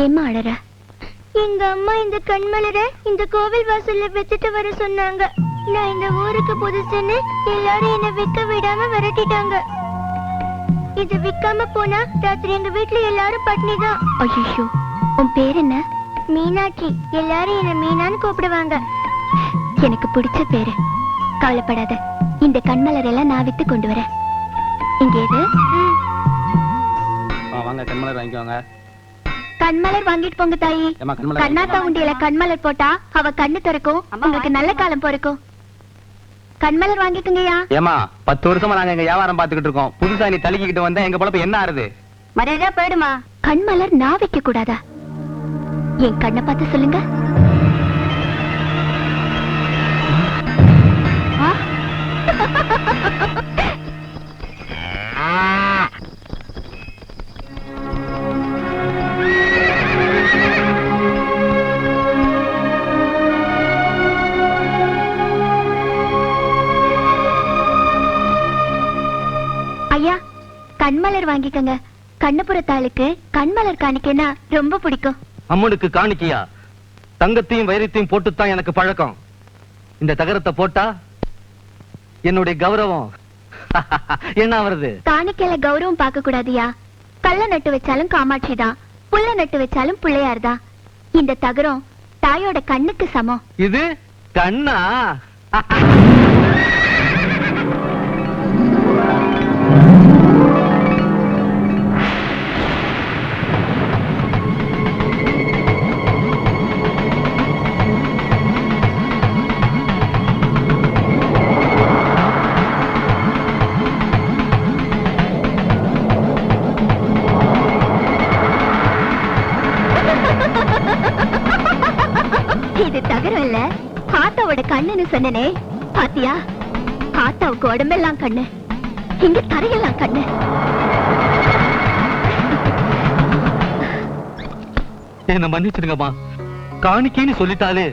ஏம்மா அழற? எங்க அம்மா இந்த கண்மலர இந்த கோவில் வாசல்ல வித்துட்டு வர சொன்னாங்க. நான் இந்த ஊருக்கு புதுசுன்னு எல்லாரும் என்ன விக்க விடாம விரட்டிட்டாங்க. இது விக்காம போனா ராத்திரி எங்க வீட்ல எல்லாரும் பட்னி தான். ஐயோ உன் பேர் என்ன? மீனாட்சி. எல்லாரும் என்ன மீனான்னு கூப்பிடுவாங்க. எனக்கு பிடிச்ச பேரு. கவலைப்படாத இந்த கண்மலர் எல்லாம் நான் வித்து கொண்டு வரேன். இங்க எது? வாங்க கண்மலர் வாங்கிக்கோங்க. கண்மலர் வாங்கிட்டு போங்க தாயி. கண்ணாத்தா உண்டியல கண்மலர் போட்டா அவ கண்ணு திறக்கும். உங்களுக்கு நல்ல காலம் பிறக்கும். கண்மலர் வாங்கிக்கோங்கய்யா. ஏமா பத்து வருஷமா நாங்க எங்க வியாபாரம் பாத்துக்கிட்டு இருக்கோம். புதுசா நீ தள்ளிக்கிட்டு வந்தா எங்க பொழப்பு என்ன ஆறுது? மரியாதையா போயிடுமா. கண்மலர் நான் வைக்க கூடாதா என் கண்ணை பார்த்து சொல்லுங்க. கண்மலர் வாங்கிக்கோங்க. கண்ணபுரத்தாளுக்கு கண்மலர் காணிக்கைன்னா ரொம்ப பிடிக்கும். அம்மனுக்கு காணிக்கையா? தங்கத்தையும் வைரத்தையும் போட்டுத்தான் எனக்கு பழக்கம். இந்த தகரத்தை போட்டா என்னுடைய கௌரவம் என்ன வருது காணிக்கையில கௌரவம் பார்க்க கூடாதுயா. கள்ள நட்டு வச்சாலும் காமாட்சி தான். புல்ல நட்டு வச்சாலும் பிள்ளையார் தான். இந்த தகரம் தாயோட கண்ணுக்கு சமம். இது கண்ணா? இது தகரம் இல்ல தாத்தாவோட கண்ணுன்னு சொன்னனே. பாத்தியா? தாத்தாவுக்கு உடம்பெல்லாம் கண்ணு. இங்க தரையெல்லாம் கண்ணு. என்ன மன்னிச்சிருங்கம்மா காணிக்கைன்னு சொல்லிட்டாலே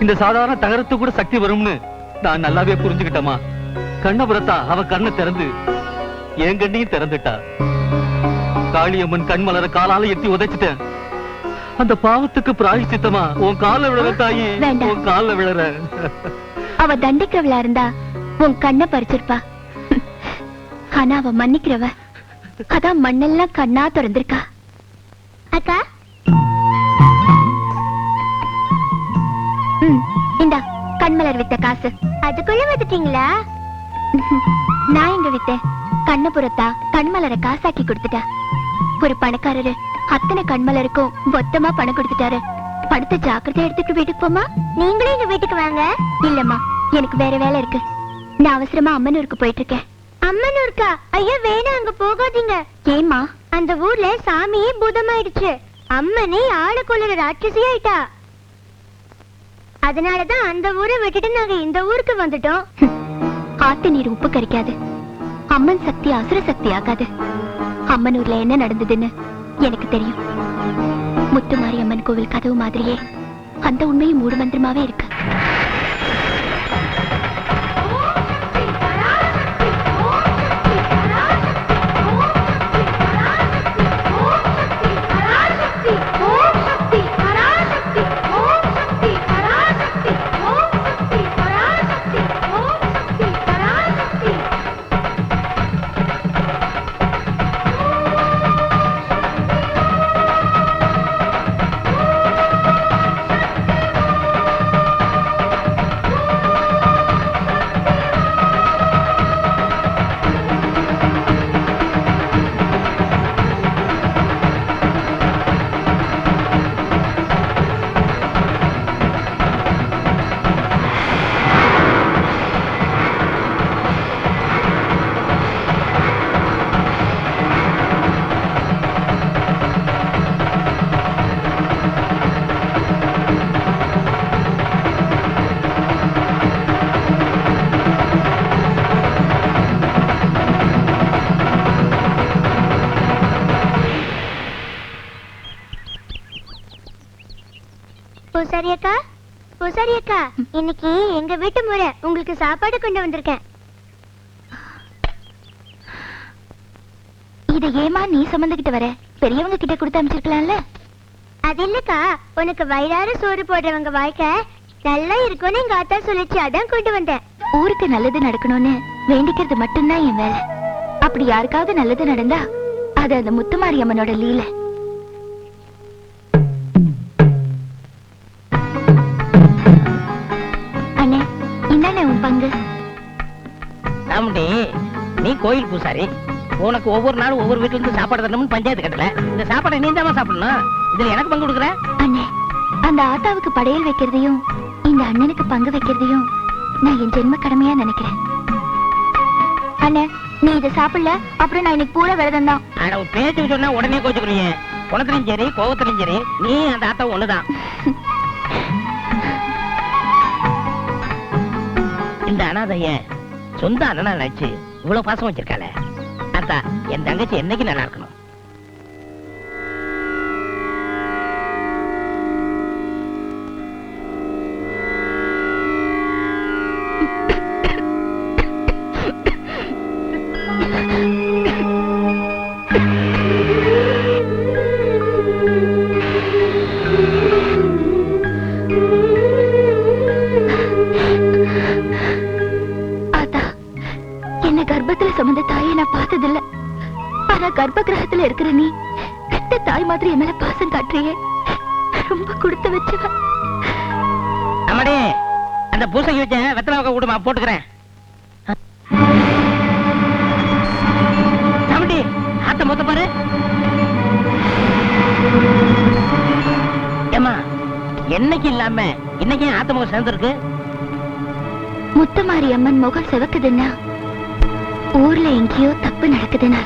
இந்த சாதாரண தகரத்து கூட சக்தி வரும்னு நான் நல்லாவே புரிஞ்சுக்கிட்டமா கண்ணபுரத்தா அவ கண்ணை திறந்து என் கண்ணையும் திறந்துட்டா. காளியம்மன் கண் மலர காலால எட்டி உதைச்சிட்டேன். அந்த பாவத்துக்கு பிராயச்சித்தமா உன் கால விழற தாயி. உன் கால விழற. அவ தண்டிக்கிறவளா இருந்தா உன் கண்ணை பறிச்சிருப்பா. ஆனா அவ மன்னிக்கிறவ. அதான் மண்ணெல்லாம் கண்ணா திறந்திருக்கா. அக்கா? இந்தா கண்மலர் வித்த காசு. அதுக்குள்ள வந்துட்டீங்களா? நான் எங்க வித்தேன்? கண்ணபுரத்தா கண்மலரை காசாக்கி கொடுத்துட்டா. ஒரு பணக்காரரு. அத்தனை கண்மலருக்கும் மொத்தமா பணம் கொடுத்துட்டாரு. பணத்தை ஜாக்கிரதையா எடுத்துட்டு வீட்டுக்கு போமா நீங்களும் எங்க வீட்டுக்கு வாங்க. இல்லம்மா எனக்கு வேற வேலை இருக்கு. நான் அவசரமா அம்மனூருக்கு போயிட்டு இருக்கேன் அம்மனூர்க்கா? ஐயோ வேணாம் அங்க போகாதீங்க. ஏம்மா? அந்த ஊர்ல சாமியே பூதமாயிடுச்சு. அம்மனே ஆளை கொள்ளுற ராட்சசி ஆயிட்டா அதனாலதான் அந்த ஊரை விட்டுட்டு நாங்க இந்த ஊருக்கு வந்துட்டோம். ஆட்டு நீர் உப்பு கரிக்காது. அம்மன் சக்தி அசுர சக்தி ஆகாது. அம்மனூர்ல என்ன நடந்ததுன்னு எனக்கு தெரியும். முத்துமாரி அம்மன் கோவில் கதவு மாதிரியே அந்த உண்மையும் மூடு மந்திரமாவே இருக்கு. பூசாரி அக்கா பூசாரி அக்கா இன்னைக்கு எங்க வீட்டு முறை. உங்களுக்கு சாப்பாடு கொண்டு வந்திருக்கேன். இதை ஏமா நீ சுமந்துகிட்டு வர? பெரியவங்க கிட்ட கொடுத்து அனுப்பிச்சிருக்கலாம்ல அது இல்லக்கா உனக்கு வயிறார சோறு போடுறவங்க வாழ்க்கை நல்லா இருக்கும்னு எங்க ஆத்தா சொல்லிச்சு. அதான் கொண்டு வந்தேன். ஊருக்கு நல்லது நடக்கணும்னு வேண்டிக்கிறது மட்டும்தான் என் வேலை. அப்படி யாருக்காவது நல்லது நடந்தா அது அந்த முத்துமாரி அம்மனோட லீலை. கோயில் பூசாரி உனக்கு ஒவ்வொரு நாளும் ஒவ்வொரு வீட்டுல இருந்து சாப்பாடு தரணும்னு பஞ்சாயத்து கட்டல. இந்த சாப்பாடை நீ தான் சாப்பிடணும்? இதுல எனக்கு பங்கு கொடுக்குற? அண்ணே அந்த ஆத்தாவுக்கு படையல் வைக்கிறதையும் இந்த அண்ணனுக்கு பங்கு வைக்கிறதையும் நான் என் ஜென்ம கடமையா நினைக்கிறேன். அண்ணே நீ இதை சாப்பிடல அப்புறம் நான் இன்னைக்கு பூரா விரதம் தான். ஆனா பேச்சுக்கு சொன்னா உடனே கோச்சுக்கிறீங்க. குணத்திலும் சரி கோவத்திலும் சரி நீ அந்த ஆத்தா ஒண்ணுதான். இந்த அனாதைய சொந்த அண்ணனா நினைச்சு இவ்வளவு பாசம் வச்சிருக்காள அத்தா என் தங்கச்சி என்னைக்கு நல்லா இருக்கணும் Thank you. என்ன கர்ப்பத்துல சுமந்த தாயை நான் பார்த்ததில்ல. ஆனா கர்ப்ப கிரகத்துல இருக்கிற நீ பெத்த தாய் மாதிரி என் மேல பாசம் காட்டுறியே. ரொம்ப கொடுத்து வச்சவ. அம்மாடி அந்த பூசைக்கு வச்ச வெத்தலை வைக்க விடுமா போட்டுக்கிறேன். சாமுண்டி ஆத்த மொத்த பாரு. ஏமா என்னைக்கு இல்லாம இன்னைக்கு ஆத்த முகம் சேர்ந்துருக்கு? முத்துமாரி அம்மன் முகம் சிவக்குதுன்னா ஊர்ல எங்கேயோ தப்பு நடக்குதுன்னு